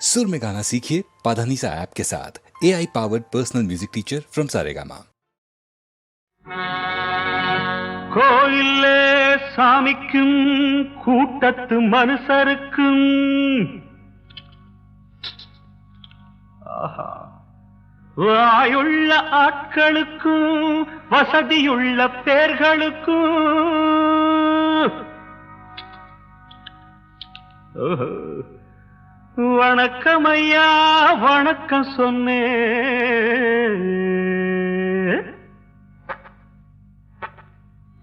सुर में गाना सीखिए पाधानीसा ऐप के साथ A I powered personal music teacher from Saregama கோயிலே சாமிக்கும் கூட்டத்து மனுஷருக்கும் ஆஹா. வாயுள்ள ஆட்களுக்கும் வசதியுள்ள பேர்களுக்கும் ஓஹோ. வணக்கம் ஐயா வணக்கம் சொன்னேன்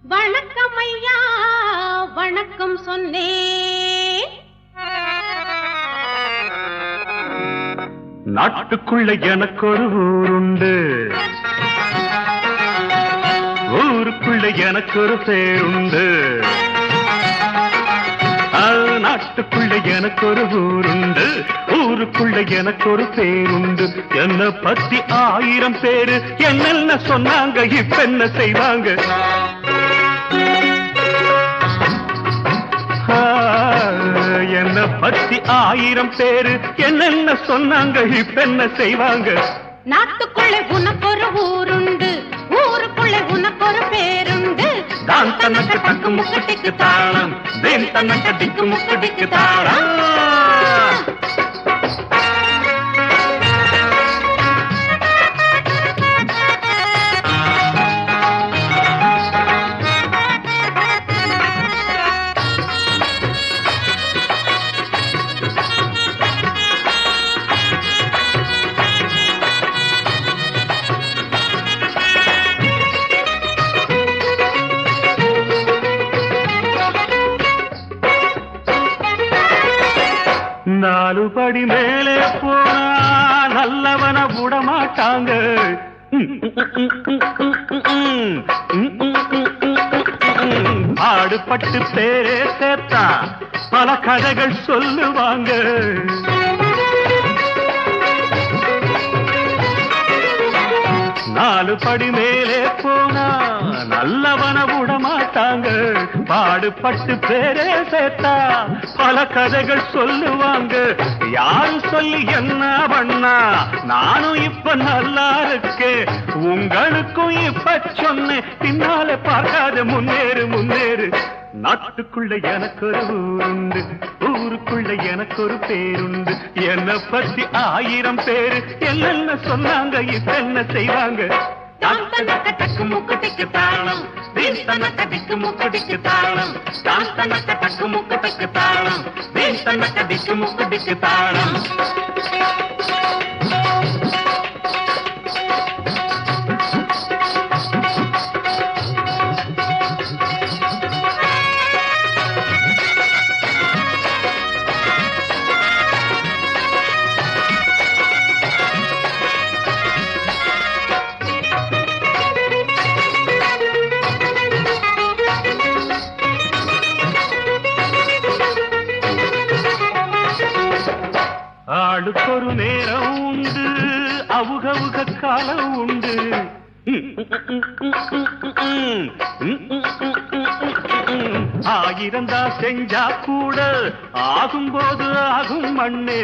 வணக்கம் ஐயா வணக்கம் சொன்னேன் நாட்டுக்குள்ள எனக்கு ஒரு ஊருண்டு. ஊருக்குள்ள எனக்கு ஒரு பேருண்டு. நாட்டுக்குள்ள எனக்கு ஒரு ஊருண்டு ஊருக்குள்ள எனக்கு ஒரு பேருண்டு. என்ன பத்தி ஆயிரம் பேரு என்னென்ன சொன்னாங்க இப்ப என்ன செய்வாங்க என்ன பத்தி ஆயிரம் பேரு என்னென்ன சொன்னாங்க இப்ப என்ன செய்வாங்க? நாட்டுக்குள்ளே உனக்கு ஒரு ஊருண்டு ஊருக்குள்ளே உனக்கு ஒரு பேருண்டு. தான் தனக்கு தக்கு முக்கு டிக்கு தாளம். தேன் தனக்கு டிக்கு முக்கு டிக்கு தாளம். கதைகள் சொல்லுவாங்க. நாலு படி மேலே போனா நல்லவன விட மாட்டாங்க. பாடுபட்டு பேரே சேர்த்தா பல கதைகள் சொல்லுவாங்க. யாரு சொல்லி என்ன பண்ணா? நானும் இப்ப நல்லா இருக்கு உங்களுக்கும் இப்ப சொன்னேன். பின்னால பார்க்காத முன்னேறு முன்னேறு. நாட்டுக்குள்ள எனக்கு ஊருண்டு ஊருக்குள்ள எனக்கு ஒரு பேருண்டு. என்ன பத்தி ஆயிரம் பேரு என்னென்ன சொன்னாங்க இப்ப என்ன செய்வாங்க? தான் தனக்கு தாளம் வீண் தனக்கு முக்கடிக்கு தாளம். தான் தனக்கு தக்கு தாளம் வீண் தனக்கு முக்கடிக்கு தாளம். ஒரு நேரம் உண்டு. அவுகவுக காலம் உண்டு. ஆகிருந்தா செஞ்சா கூட ஆகும் போது ஆகும் மண்ணே.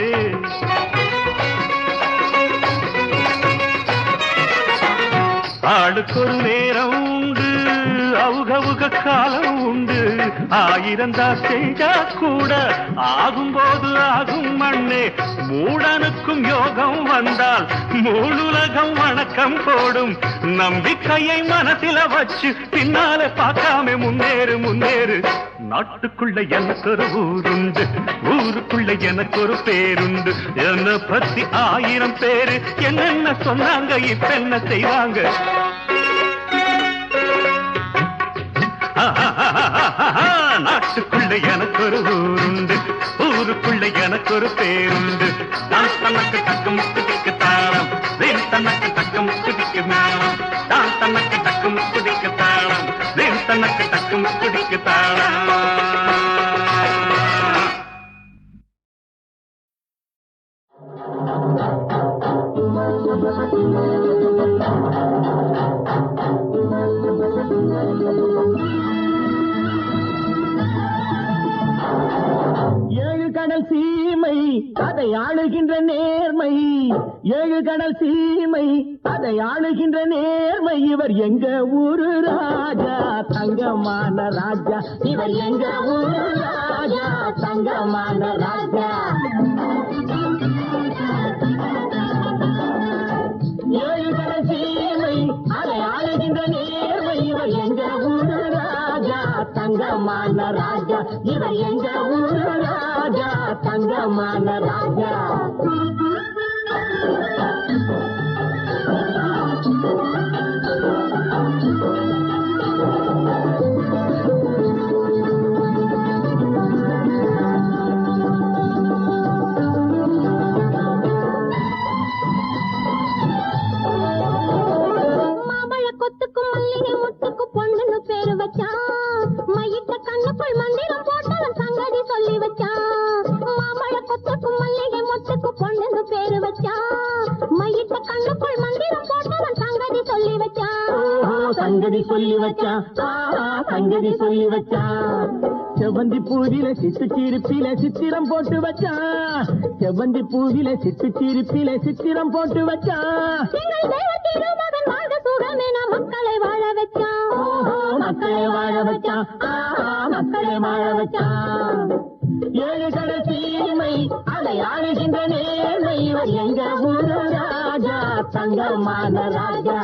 ஆளுக்கொரு நேரம் உண்டு. அவுகவுக காலம் உண்டு. ஆயிரந்தா செஞ்சா கூட ஆகும் போது ஆகும் மண்ணே. மூடனுக்கும் யோகம் வந்தால் மூணுலகம் வணக்கம் போடும் நம்பிக்கையை மனசில வச்சு பின்னால பார்க்காம முன்னேறு முன்னேறு நாட்டுக்குள்ள எனக்கு ஒரு ஊருண்டு ஊருக்குள்ள எனக்கு ஒரு பேருண்டு என்ன பத்தி ஆயிரம் பேரு என்னென்ன சொன்னாங்க இப்ப என்ன செய்வாங்க நாட்டுக்குள்ள எனக்கு ஒரு ஊருண்டு ஊருக்குள்ள எனக்கு ஒரு பேருந்து தான் தனக்கு தக்க முக்குதிக்கு தாளம் வேன் தனக்கு தக்க முக்குதிக்கு மேளம். தான் தனக்கு தக்க முக்குதிக்கு தாளம் வேன் தனக்கு தக்க முக்குதிக்கு தாளம் Thank you. கடல் சீமை அதை ஆளுகின்ற நேர்மை. ஏழு கடல் சீமை அதை ஆளுகின்ற நேர்மை. இவர் எங்க ஊரு ராஜா? தங்கமான ராஜா. இவர் எங்க ஊரு ராஜா? தங்கமான ராஜா. மாம்பழ கொத்துக்கும் மல்லிகை முட்டுக்கு பொண்ணுன்னு பேரு வச்சான் மையிட்ட கண்ணுக்குள் மந்திரம் போட்டவன் சங்கதி சொல்லி வச்சான் மாம்பழ கொத்துக்கும் மல்லிகை முட்டுக்கு பொண்ணுன்னு பேரு வச்சான் மையிட்ட கண்ணுக்குள் மந்திரம் போட்டவன் சங்கதி சொல்லி வச்சான் சங்கதி சொல்லி வச்சான் சங்கதி சொல்லி வச்சான் செவந்தி பூவில சிட்டு சிரிப்பில சித்திரம் போட்டு வச்சான் செவந்தி பூவில சிட்டு சிரிப்பில சித்திரம் போட்டு வச்சான் தங்கமான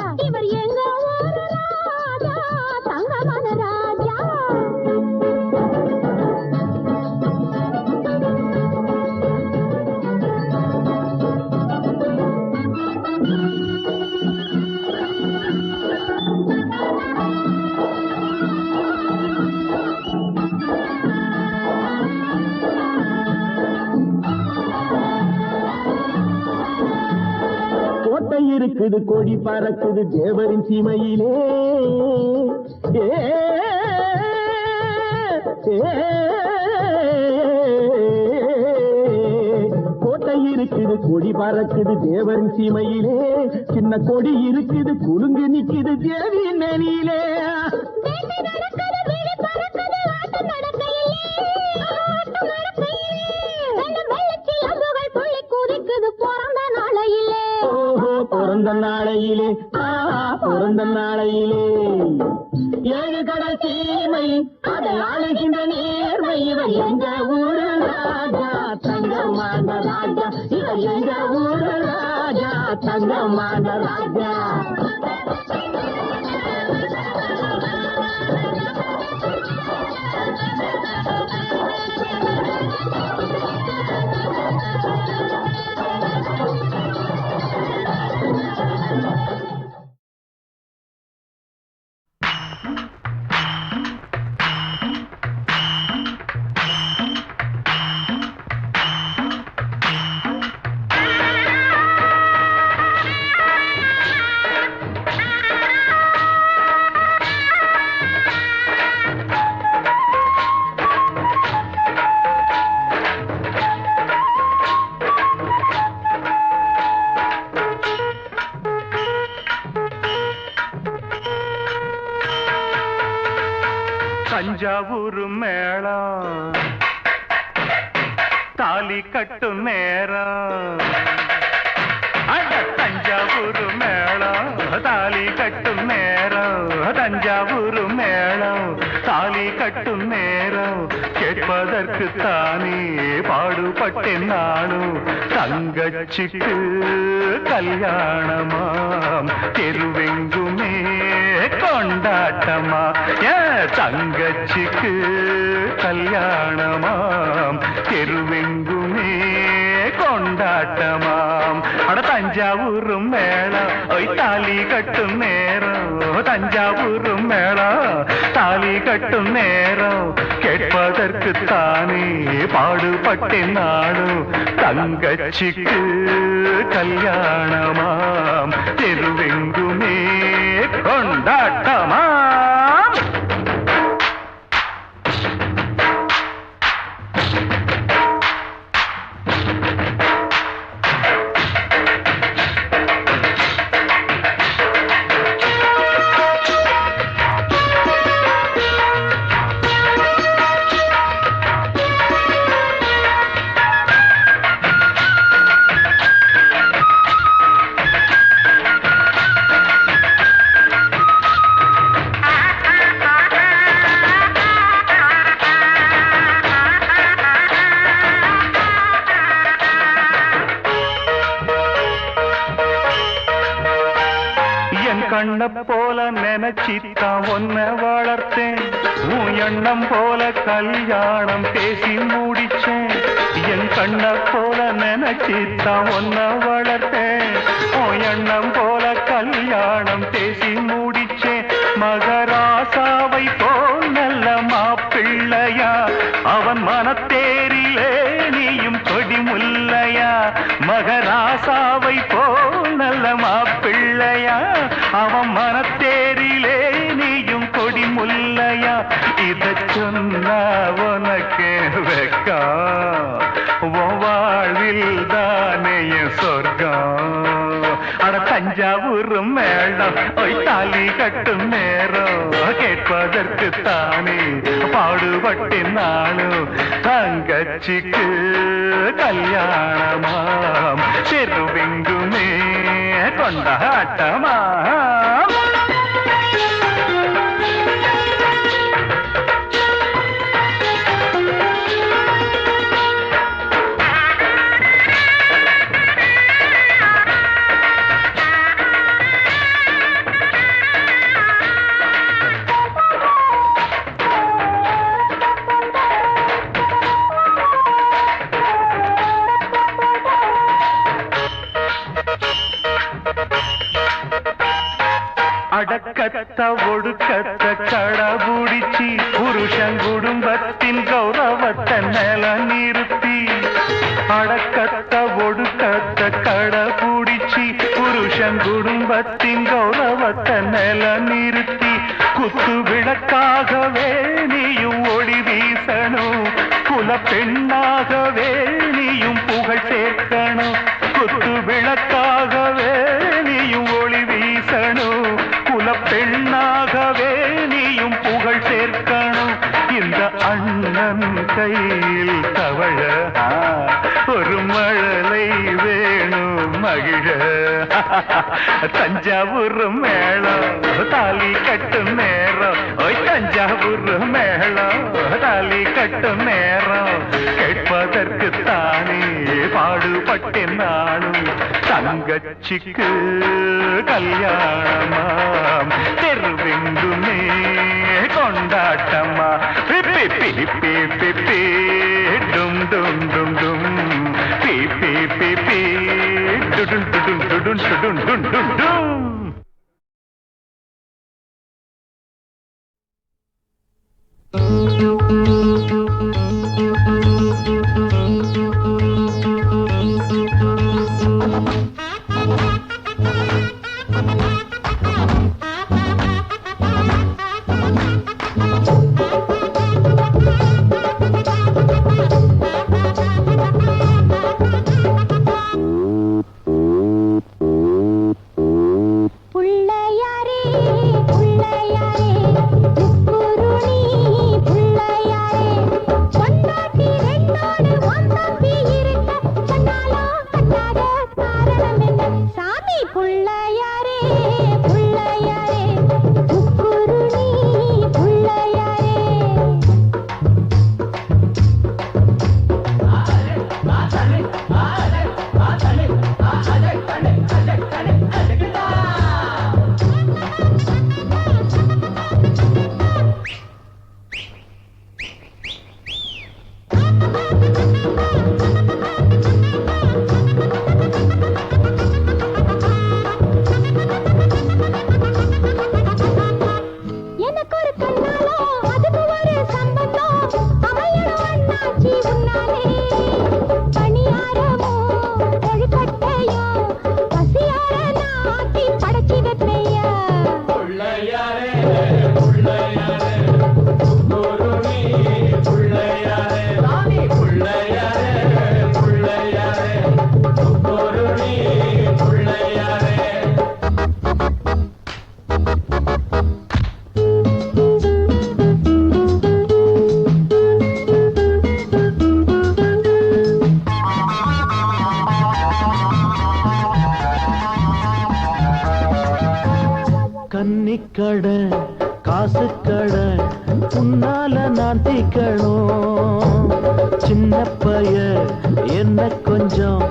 ஓடி பறக்குது தேவரின் சீமையிலே. கோட்டை இருக்குது கொடி பறக்குது தேவரின் சீமையிலே. சின்ன கொடி இருக்குது குலுங்கு நிக்குது தேவியின் மேனியிலே. ஓஹோ பிறந்த நாளையிலே ஆஹா பிறந்த நாளையிலே. ஏழு கடல் தீமை அதை ஆளுகின்ற நேர்மை இவர் எங்க ஊரு ராஜா? தங்கமான ராஜா இவர் எங்க ஊரு ராஜா? தங்கமான தாலி கட்டும் நேரம். அட தஞ்சாவூர் மேளம் தாலி கட்டும் நேரம். தஞ்சாவூர் மேளம் தாலி கட்டும் நேரம். கேட்பதற்கு தானே பாடுபட்டேன் நானும். தங்கச்சிக்கு கல்யாணமாம். தெருவெங்குமே கொண்டாட்டமா? ஏ தங்கச்சிக்கு கல்யாணமா தஞ்சாவூரும் மேளம் ஒய் தாலி கட்டும் நேரம். தஞ்சாவூரும் மேளம் தாலி கட்டும் நேரம். கேட்பதற்கு தானே பாடுபட்டேன் நானும் தங்கச்சிக்கு கல்யாணமாம். தெருவெங்குமே கொண்டாட்ட கட்டும் நேரம் கேட்பதற்கு தானே. பாடுபட்டின் நாளும் தங்கச்சிக்கு கல்யாணமாம். தெருவெங்குமே கொண்டாட்டமாம். அடக்கத்த ஒடுக்கத்த கடபுடிச்சி புருஷன் குடும்பத்தின் கௌரவத்தை நில நிறுத்தி. அடக்கத்த ஒடுக்கத்த கடபுடிச்சி புருஷன் குடும்பத்தின் கௌரவத்தை நில நிறுத்தி. குத்து விளக்காகவே நீயும் ஒளி வீசணும். குல பெண்ணாகவே நீயும் புகழ் சேர்க்கணும். குத்து விளக்காகவே கையில் தவழ. ஒரு மழலை வேணும் மகிழ. தஞ்சாவூர் மேளம் தாலி கட்டும் நேரம். தஞ்சாவூர் மேளம் தாலி கட்டும் நேரம். கேட்பதற்கு தானே பாடுபட்டேன் நானும். தங்கச்சிக்கு கல்யாணமாம். தெருவெங்குமே கொண்டாட்டமா? డుడున్ డుడున్ డుడున్ డుడున్ డుడున్ డుడున్ கன்னிக்கடை காசுக்கடை உன்னால நான் தீக்கணும். சின்ன பைய என்ன கொஞ்சம்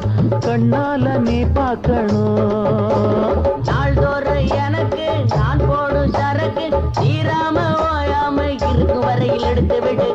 கண்ணால நீ பார்க்கணும். நாள்தோற எனக்கு நான் போடும் சரக்கு தீராம ஓயாம இருக்கும் வரையில் எடுத்து விடு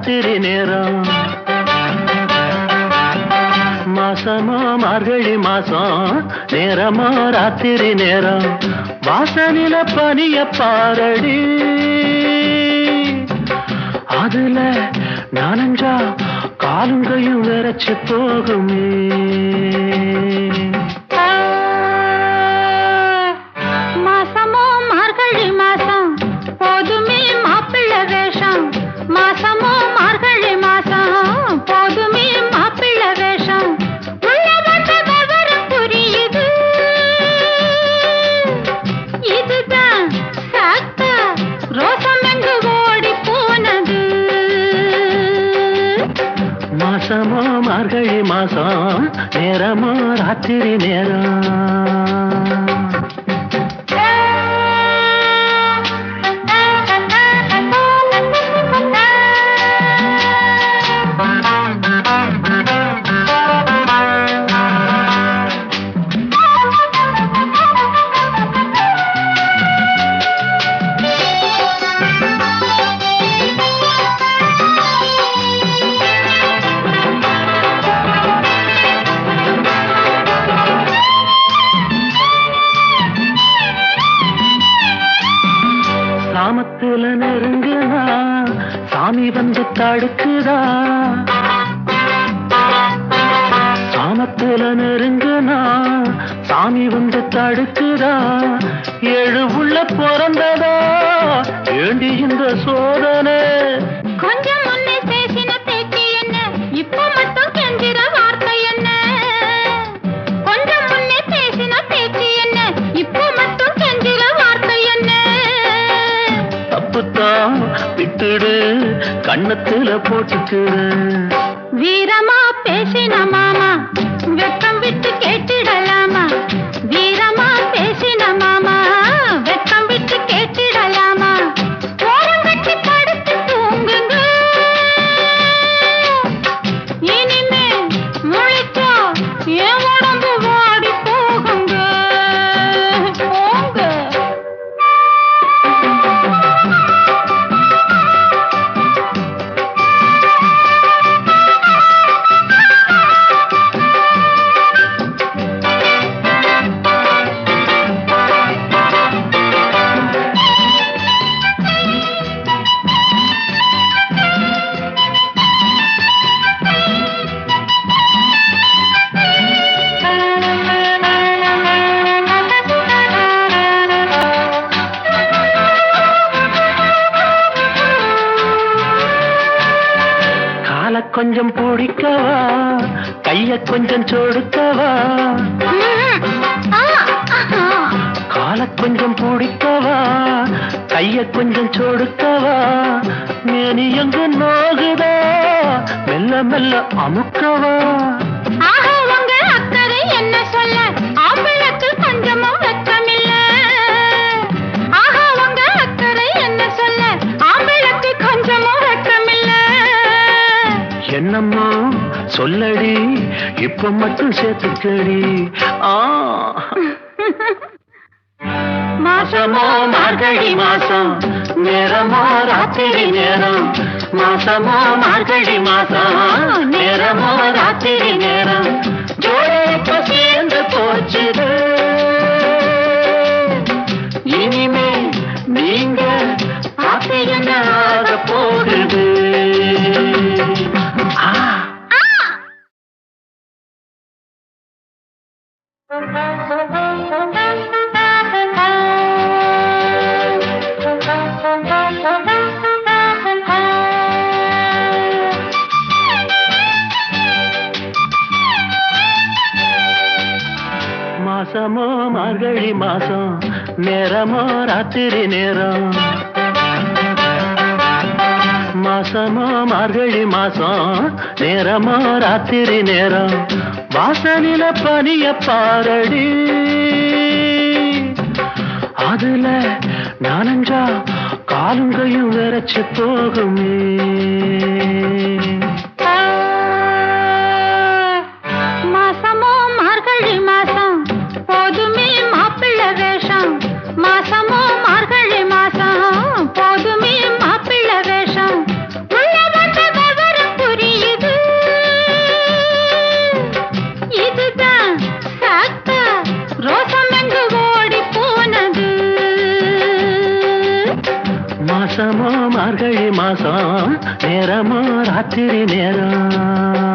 ராத்திரி நேரம். மாசமா மார்கழி மாசம் நேரமா ராத்திரி நேரம். வாசலில பனிய பாரடி. அதுல நானஞ்சா காலுங்கையும் விரைச்சு போகுமே. नेरमा रात्रि नेरा கண்ணத்துல போட்டுக்கிறேன். வீரமா பேசினமா? கொஞ்சம் பிடிக்கவா? கைய கொஞ்சம் சொடுக்கவா? கால கொஞ்சம் பிடிக்கவா? கைய கொஞ்சம் சொடுக்கவா? மேனி எங்கு நோகுதா? மெல்ல மெல்ல அமுக்கவா? என்னம்மா? சொல்லடி. இப்ப மட்டும் சேர்த்துக்கடி. ஆ. மாசமோ மார்கழி மாசம் நேரமோ ராத்திரி நேரம். மாசமோ மார்கழி மாசம் நேரமோ ராத்திரி நேரம். ஜோடி சேர்ந்து போச்சுது. இனிமே நீங்க பார்த்து போகுது? மாசமோ மார்கழி மாசம் நேரமோ ராத்திரி நேரம். மாசமோ மார்கழி மாசம் நேரமோ ராத்திரி நேரம். வாசலில பனிய பாரடி. அதுல நானஞ்சா காலுங்கையும் விரைச்சு போகுமே. மாசமோ மார்கழி மாசம் நேரமோ ராத்திரி நேரம்.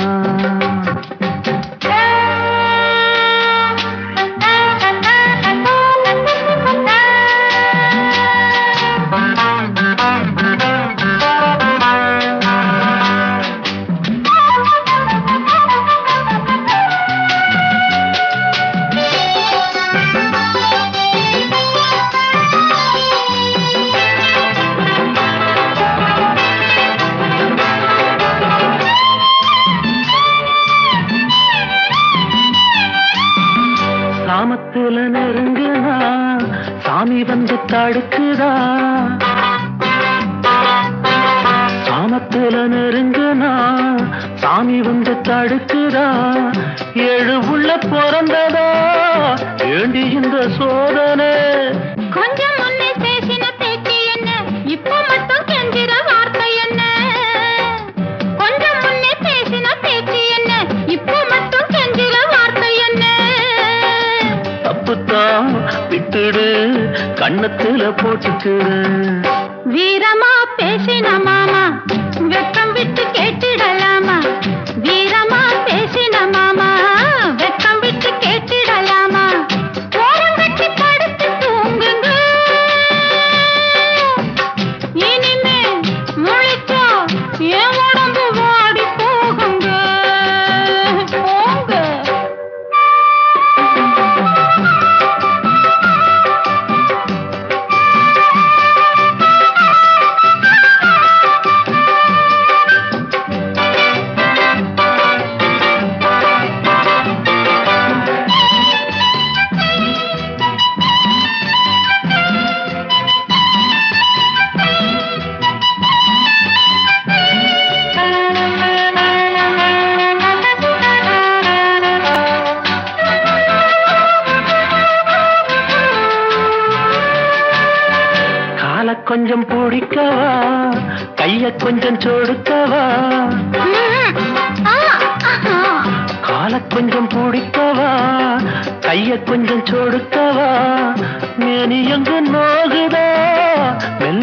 சாமி வந்து தடுக்குதா? ஏழு உள்ள பிறந்ததா? ஏண்டி இந்த சோதனை? கொஞ்சம் முன்னே பேசின பேச்சு என்ன? இப்போ மட்டும் கெஞ்சிற வார்த்தை என்ன? கொஞ்சம் முன்னே பேசின பேச்சு என்ன? இப்போ மட்டும் கெஞ்சிற வார்த்தை என்ன? தப்புத்தான் விட்டுடு கண்ணத்துல போட்டுக்கிறேன் வீரமா பேசின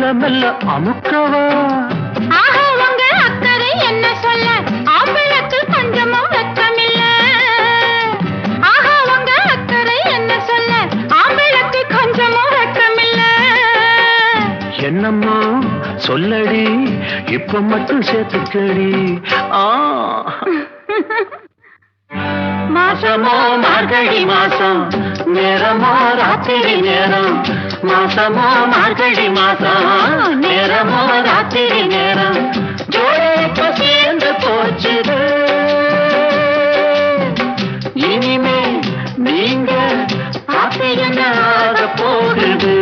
மெல்ல மெல்ல அமுக்கவா? ஆஹா உங்க அக்கறை என்ன சொல்ல? ஆம்பளுக்கு கொஞ்சமும் ஆஹா உங்க அக்கறை என்ன சொல்ல? ஆம்பளுக்கு கொஞ்சமும் வெட்கமில்ல. என்னம்மா? சொல்லடி. இப்ப மட்டும் சேர்த்துக்கடி. ஆ. மாசமோ மார்கழி மாசம். நேரமோ ராத்திரி நேரம். மாசமோ மார்கழி மாசம் நேரமோ ராத்திரி நேரம். ஜோடியப்போ சேர்ந்து போச்சுது இனிமே நீங்க ஆசை என்ன போகுது